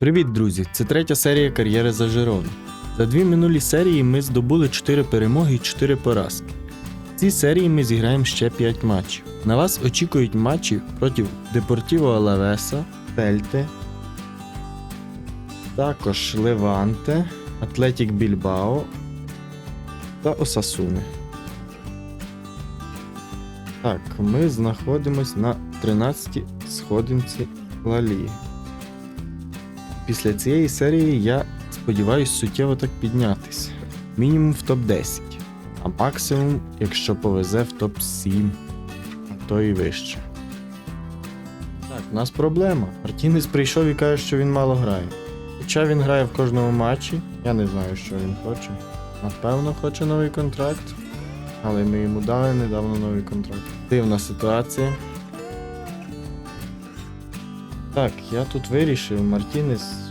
Привіт, друзі! Це третя серія кар'єри за Жирону. За дві минулі серії ми здобули 4 перемоги і 4 поразки. В цій серії ми зіграємо ще 5 матчів. На вас очікують матчі проти Депортіво Алавеса, Тельте, також Леванте, Атлетік Більбао та Осасуни. Так, ми знаходимось на 13 й сходинці Ла Ліги. Після цієї серії я сподіваюся суттєво так піднятися. Мінімум в топ-10, а максимум, якщо повезе в топ-7, а то і вище. Так, у нас проблема. Мартінес прийшов і каже, що він мало грає. Хоча він грає в кожному матчі, я не знаю, що він хоче. Напевно, хоче новий контракт. Але ми йому дали недавно новий контракт. Дивна ситуація. Так, я тут вирішив, Мартінес в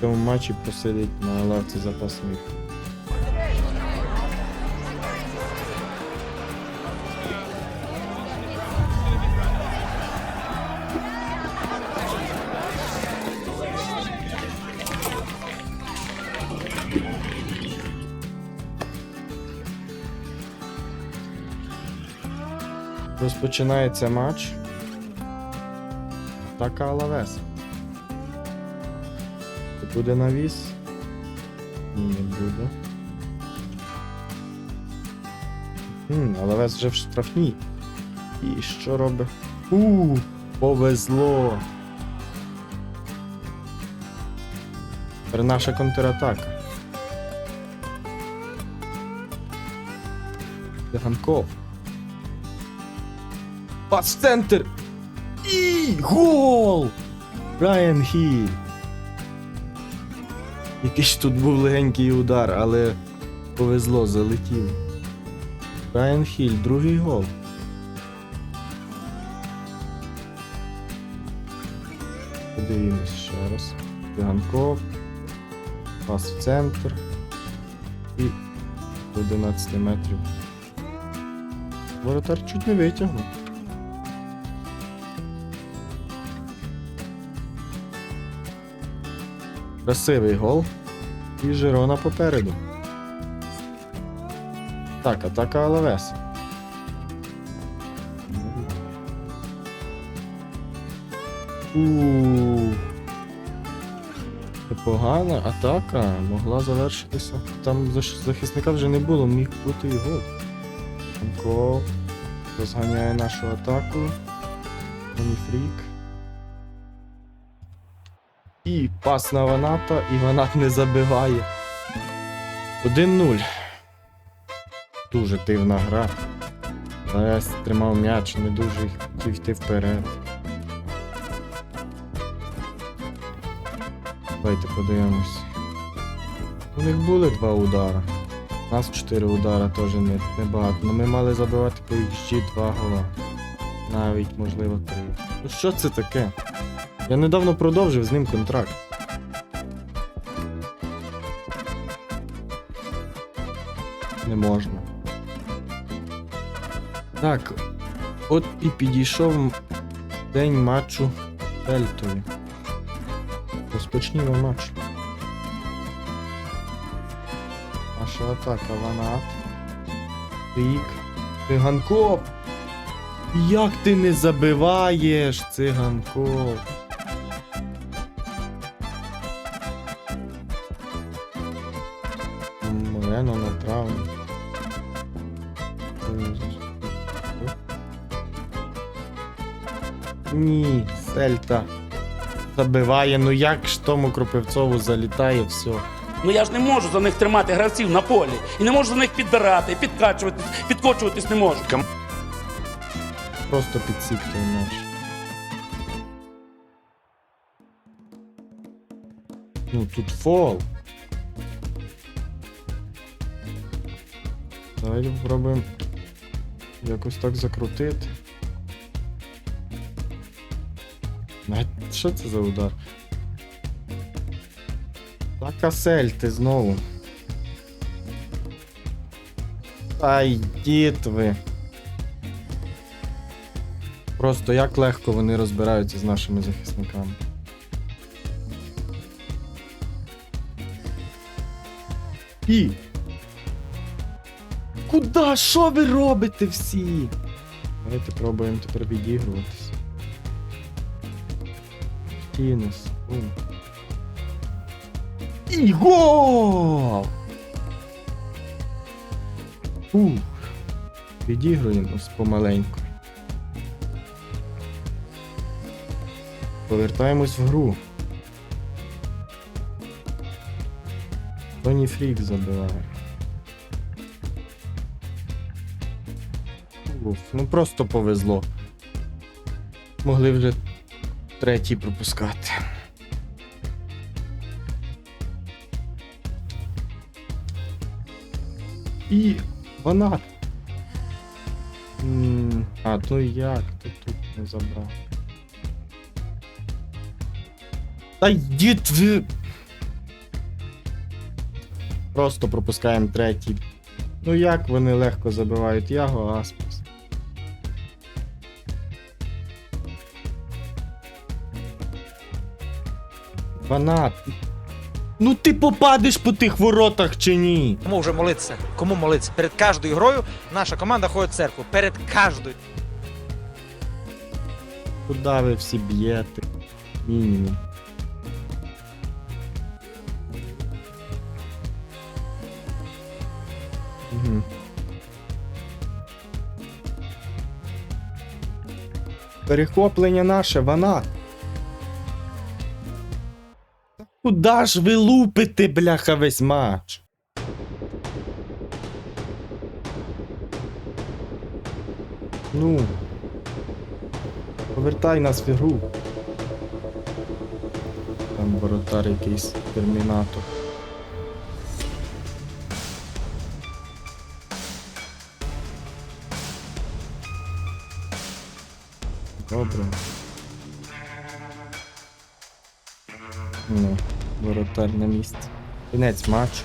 цьому матчі посидить на лавці запасних. Розпочинається матч. Атака Алавес. Буде навіс? Ні, не буде. Хм, Алавес вже в штрафній. І що робить? У, повезло. Тепер наша контратака. Ганков. Пас центр! І гол! Брайан Хіль. Якийсь тут був легенький удар, але повезло, залетів. Брайан Хіль, другий гол. Подивимось ще раз. Циганков. Пас в центр. І до 11 метрів. Воротар чуть не витягнув. Красивий гол. І Жирона попереду. Так, атака Алавес. Ууу. Непогана атака могла завершитися. Там захисника вже не було, міг бути і гол. Розганяє нашу атаку. Моніфрік. І пас на Ваната, і Ванат не забиває. 1-0. Дуже дивна гра. Зараз тримав м'яч, не дуже хотів йти вперед. Давайте подивимось. У них були два удара. У нас чотири удара теж не, небагато. але ми мали забивати по XG два гола. Навіть, можливо, три. Ну що це таке? Я недавно продовжив з ним контракт. Не можна. Так. От і підійшов день матчу Тельтові. Розпочнімо матч. Наша атака Ванат. Рік. Циганков! Як ти не забиваєш, циганков? Морено на травмі. Ні, Сельта. Забиває, ну як ж тому Кропивцову залітає все. Ну я ж не можу за них тримати гравців на полі. І не можу за них підбирати, підкачуватись, підкочуватись не можу. Просто підсік той м'яч. Ну тут фол. Давайте спробуємо якось так закрутити. Навіть Що це за удар? Та касель ти знову. Та йдіть ви. Просто як легко вони розбираються з нашими захисниками. І Куда? Що ви робите всі? Давайте пробуємо тепер відігруватись. Тінус. Бум. І гол! Ух. Відігруємось помаленьку. Повертаємось в гру. Тоні Фрік забиває. Уф, ну просто повезло. Могли вже третій пропускати. І вона. А, то як ти тут не забрав? Та йдіть ви. Просто пропускаємо третій. Ну як вони легко забивають Яго Аспас. Фанат. Ну ти попадеш по тих воротах чи ні? Кому вже молитися? Кому молитися? Перед кожною грою наша команда ходить в церкву. Перед кожною. Куда ви всі б'єте? Мінімум. Угу. Перехоплення наше, вона. Куда ж ви лупите, бляха, весь матч? Ну. Повертай нас в ігру. Там воротар якийсь термінатор. Добре. Ну, воротар на місці. Кінець матчу.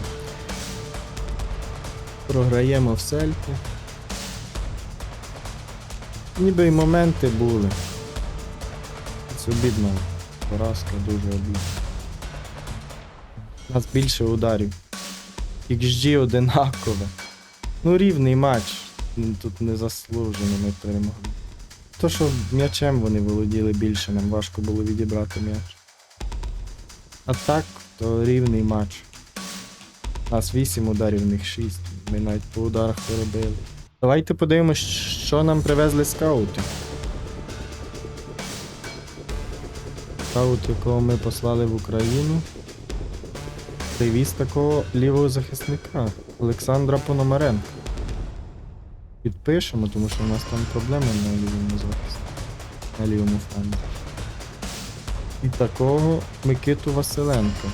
Програємо в сельку. Ніби й моменти були. Це обідно. Поразка дуже обідна. У нас більше ударів. XG одинакове. Ну, рівний матч. Тут не заслужено ми перемогли. То, що м'ячем вони володіли більше, нам важко було відібрати м'яч. А так, то рівний матч. У нас 8 ударів, в них 6. Ми навіть по ударах поробили. Давайте подивимось, що нам привезли скаути. Скаут, якого ми послали в Україну. Привіз такого лівого захисника Олександра Пономаренка. Підпишемо, тому що у нас там проблеми на лівому захисті. На лівому фланзі. І такого Микиту Василенка.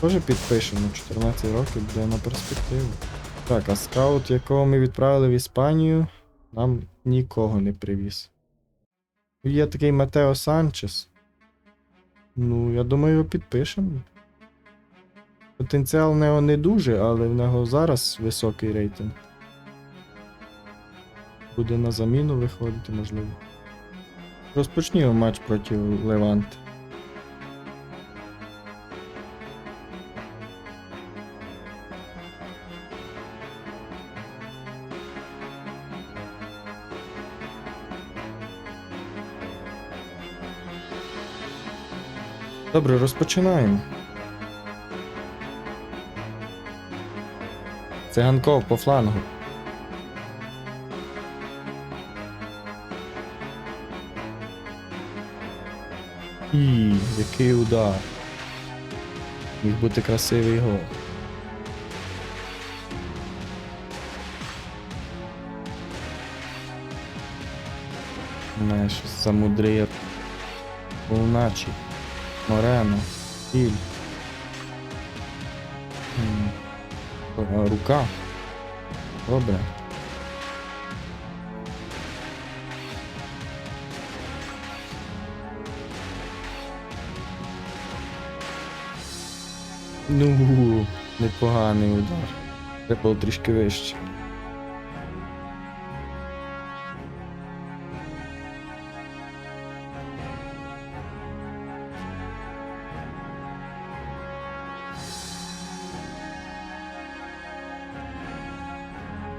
Теж підпишемо 14 років буде на перспективу. Так, а скаут, якого ми відправили в Іспанію, нам нікого не привіз. Є такий Матео Санчес. Ну, я думаю, його підпишемо. Потенціал в нього не дуже, але в нього зараз високий рейтинг. Буде на заміну виходити, можливо. Розпочнімо матч проти Леванти. Добре, розпочинаємо. Циганков по флангу. І який удар. Міг бути красивий гол. Не, щось замудрив. Полуначі. Морено. Біль. Рука. Добре. Ну, непоганий удар. Треба було трішки вище.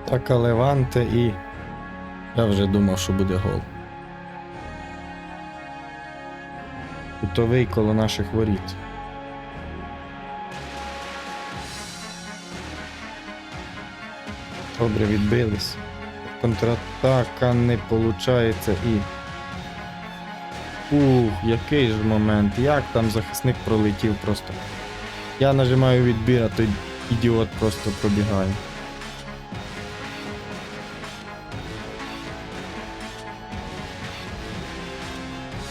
Така Леванте і я вже думав, що буде гол. Кутовий коло наших воріт. Добре відбились. Контратака не виходить і. Ух, який ж момент. Як там захисник пролетів просто. Я нажимаю відбір, а той ідіот просто пробігає.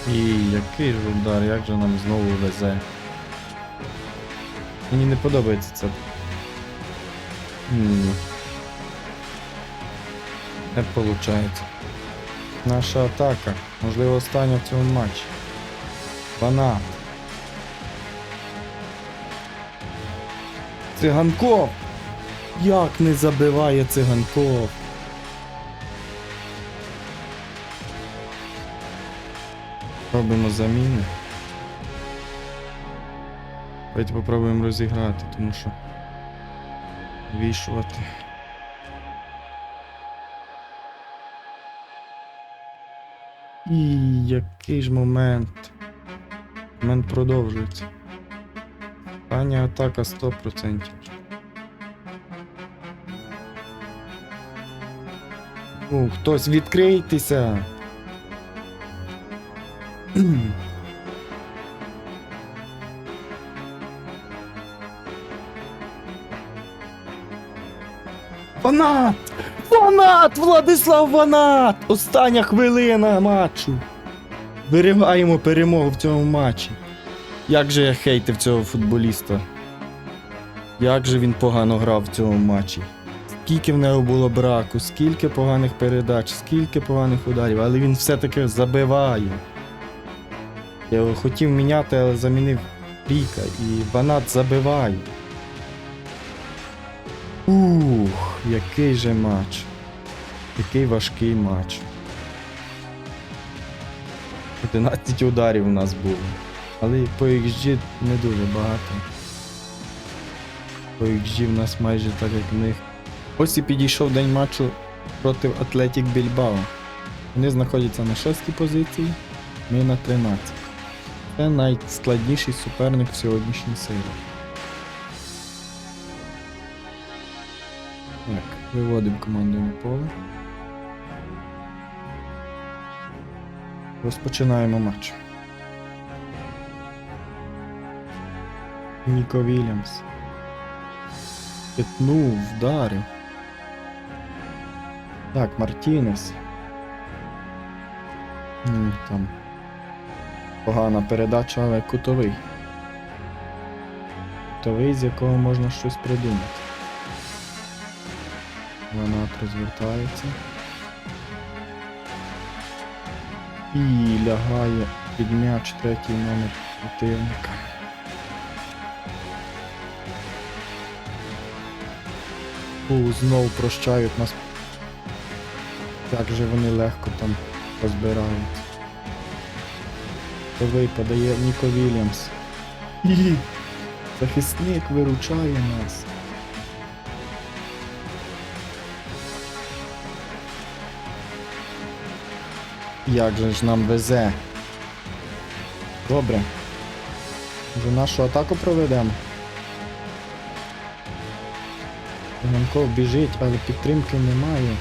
І який ж удар, як же нам знову везе. Мені не подобається це. Не виходить. Наша атака. Можливо, остання в цьому матчі. Банат. Циганков! Як не забиває циганков? Робимо заміни. Давайте попробуємо розіграти, тому що вішувати. І який ж момент. Момент продовжується. Остання атака 100%. Ну, хтось відкрийтеся. Фанат! Фанат! Владислав Фанат! Остання хвилина матчу. Вириваємо перемогу в цьому матчі. Як же я хейтив цього футболіста. Як же він погано грав в цьому матчі. Скільки в нього було браку, скільки поганих передач, скільки поганих ударів, але він все-таки забиває. Я його хотів міняти, але замінив Ріка і Банат забиває. Ух, який же матч. Який важкий матч. 11 ударів у нас було. Але по XG не дуже багато. По XG в нас майже так як в них. Ось і підійшов день матчу проти Атлетік Більбао. Вони знаходяться на 6 позиції, ми на 13. Це найскладніший суперник в сьогоднішній серії. Так, виводимо команду на поле. Розпочинаємо матч. Ніко Вільямс. Пітнув, вдарив. Так, Мартінес. Там. Погана передача, але кутовий. Кутовий, з якого можна щось придумати. Вона розвертається. І лягає під м'яч третій номер противника. Фу, знов прощають нас. Як же вони легко там розбирають. Ковий подає Ніко Вільямс. Захисник виручає нас. Як же ж нам везе? Добре. Вже нашу атаку проведемо. Ганков біжить, але підтримки немає.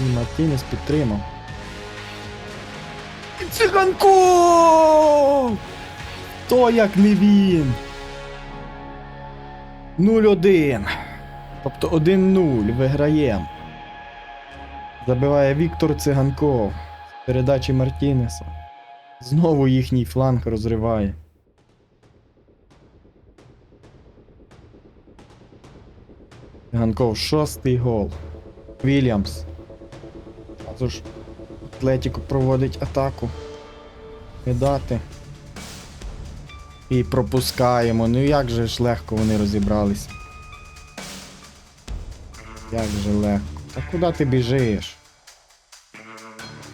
І Мартінес підтримав. Циганков! То як не він. 0-1. Тобто 1-0. Виграємо. Забиває Віктор Циганков. Передачі Мартінеса. Знову їхній фланг розриває. Циганков шостий гол. Вільямс. Зразу ж Атлетіко проводить атаку. Не. І пропускаємо. Ну як же ж легко вони розібралися. Як же легко. Та куди ти біжиш?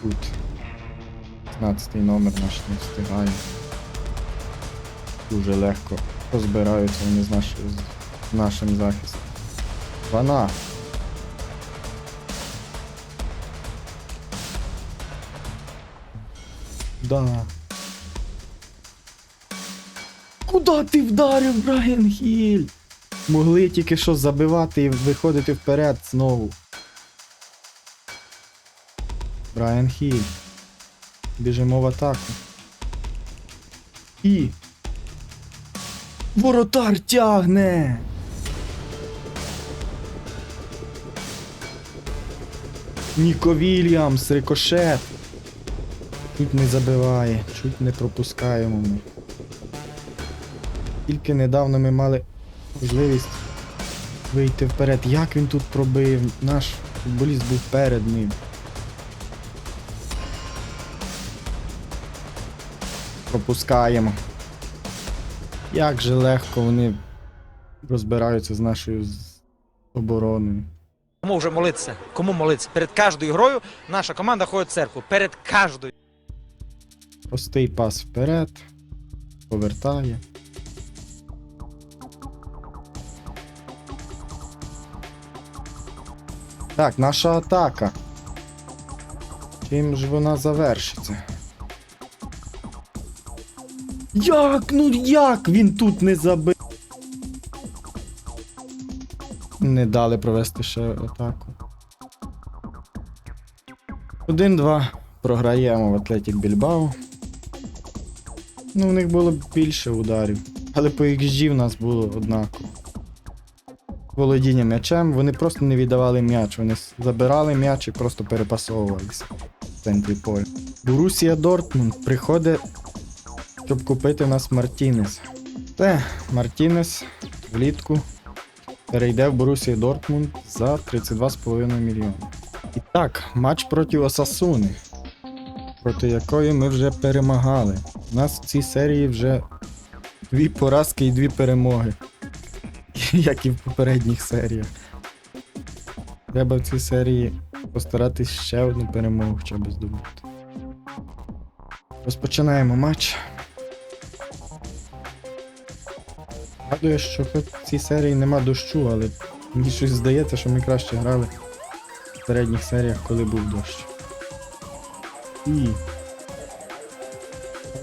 Тут 15 номер наш не встигає. Дуже легко розбираються вони з, наш... з нашим захистом. Вона! Да. Куда ти вдарив, Брайан Хіль? Могли тільки що забивати і виходити вперед знову. Брайан Хіль. Біжимо в атаку. І. Воротар тягне! Ніко Вільямс, рикошет. Чуть не забиває, чуть не пропускаємо ми. Тільки недавно ми мали можливість вийти вперед. Як він тут пробив? Наш футболіст був перед ним. Пропускаємо. Як же легко вони розбираються з нашою обороною. Кому вже молитися? Кому молитися? Перед кожною грою наша команда ходить в церкву. Перед кожною. Простий пас вперед. Повертає. Так, наша атака. Чим ж вона завершиться? Як? Ну як він тут не забив? Не дали провести ще атаку. 1-2. Програємо в Атлетік Більбао. Ну, в них було більше ударів. Але по XG в нас було однаково. Володіння м'ячем, вони просто не віддавали м'яч. Вони забирали м'яч і просто перепасовувалися в центрі поля. Борусія Дортмунд приходить, щоб купити у нас Мартінес. Те, Мартінес влітку перейде в Борусія Дортмунд за 32,5 мільйони. І так, матч проти Осасуни, проти якої ми вже перемагали. У нас в цій серії вже дві поразки і дві перемоги. Як і в попередніх серіях. Треба в цій серії постаратись ще одну перемогу хоча б здобути. Розпочинаємо матч. Радує, що хоч в цій серії нема дощу, але мені щось здається, що ми краще грали в попередніх серіях, коли був дощ. І.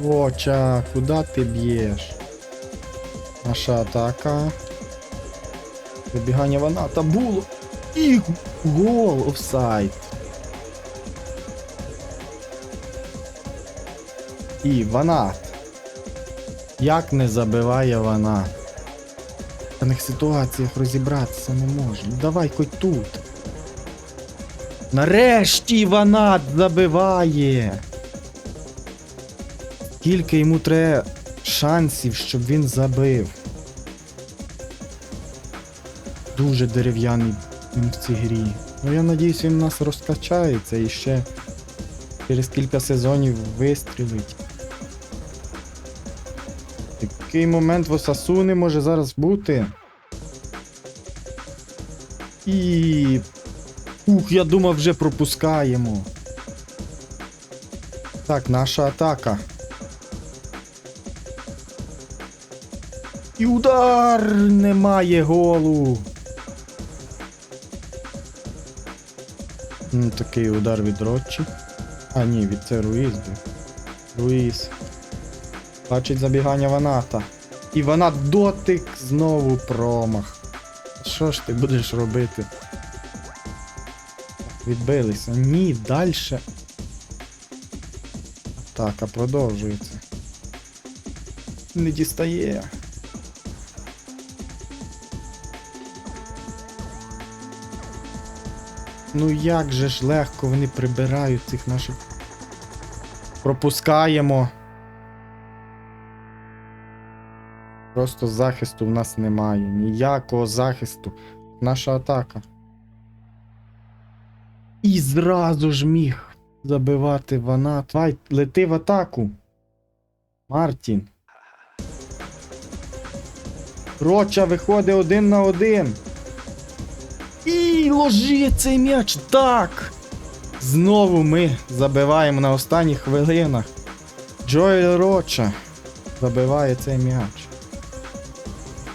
Воча, куди ти б'єш? Наша атака. Вибігання ваната було. І гол офсайд. І ванат. Як не забиває ванат? Даних ситуаціях розібратися не можу. Ну, Давай хоч тут. Нарешті ванат забиває. Скільки йому треба шансів, щоб він забив. Дуже дерев'яний він в цій грі. Ну я надіюсь, він нас розкачається і ще через кілька сезонів вистрілить. Такий момент в Осасуни може зараз бути. І. Ух, я думав, вже пропускаємо. Так, наша атака. І удар немає голу. Ну, такий удар від Ротчі. А, ні, від це Руїз. Руїз. Бачить забігання Ваната. І Ванат дотик знову промах. Що ж ти будеш робити? Відбилися. Ні, далі. Атака продовжується. Не дістає. Ну як же ж легко вони прибирають цих наших. Пропускаємо. Просто захисту в нас немає. Ніякого захисту. Наша атака. І зразу ж міг забивати вона. Давай, лети в атаку. Мартін. Роча виходить один на один. І ложи цей м'яч. Так. Знову ми забиваємо на останніх хвилинах. Джоель Роча забиває цей м'яч.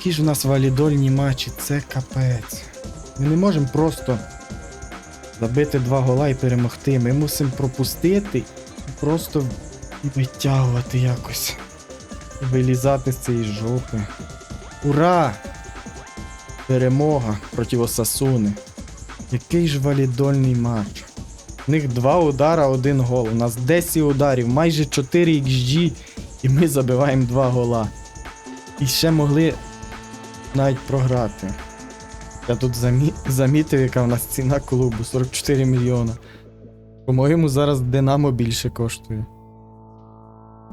Які ж у нас валідольні матчі, це капець. Ми не можемо просто забити два гола і перемогти. Ми мусимо пропустити і просто витягувати якось. Вилізати з цієї жопи. Ура! Перемога проти Осасуни. Який ж валідольний матч. У них два удара, один гол. У нас 10 ударів, майже 4 XG, і ми забиваємо 2 гола. І ще могли навіть програти. Я тут замі... замітив, яка в нас ціна клубу 44 мільйона. По-моєму, зараз Динамо більше коштує.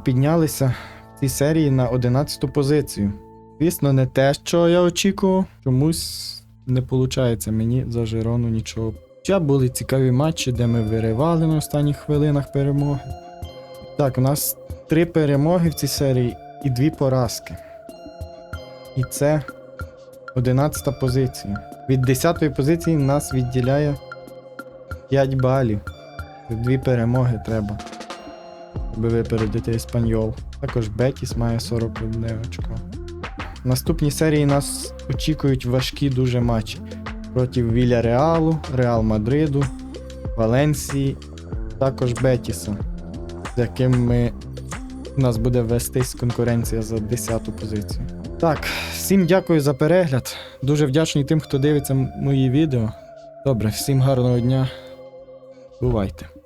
Піднялися в цій серії на 11 позицію. Звісно, не те, що я очікував. Чомусь не виходить мені за Жирону нічого. Хоча були цікаві матчі, де ми виривали на останніх хвилинах перемоги. Так, у нас три перемоги в цій серії і дві поразки. І це 11 позиція. Від 10 позиції нас відділяє 5 балів. Дві перемоги треба. Аби випередити Еспаньол. Також Бетіс має 41 очко. В наступній серії нас очікують важкі дуже матчі проти Віля Реалу, Реал Мадриду, Валенсії, також Бетіса, з яким ми, у нас буде вестись конкуренція за 10 позицію. Так, всім дякую за перегляд. Дуже вдячний тим, хто дивиться мої відео. Добре, всім гарного дня. Бувайте.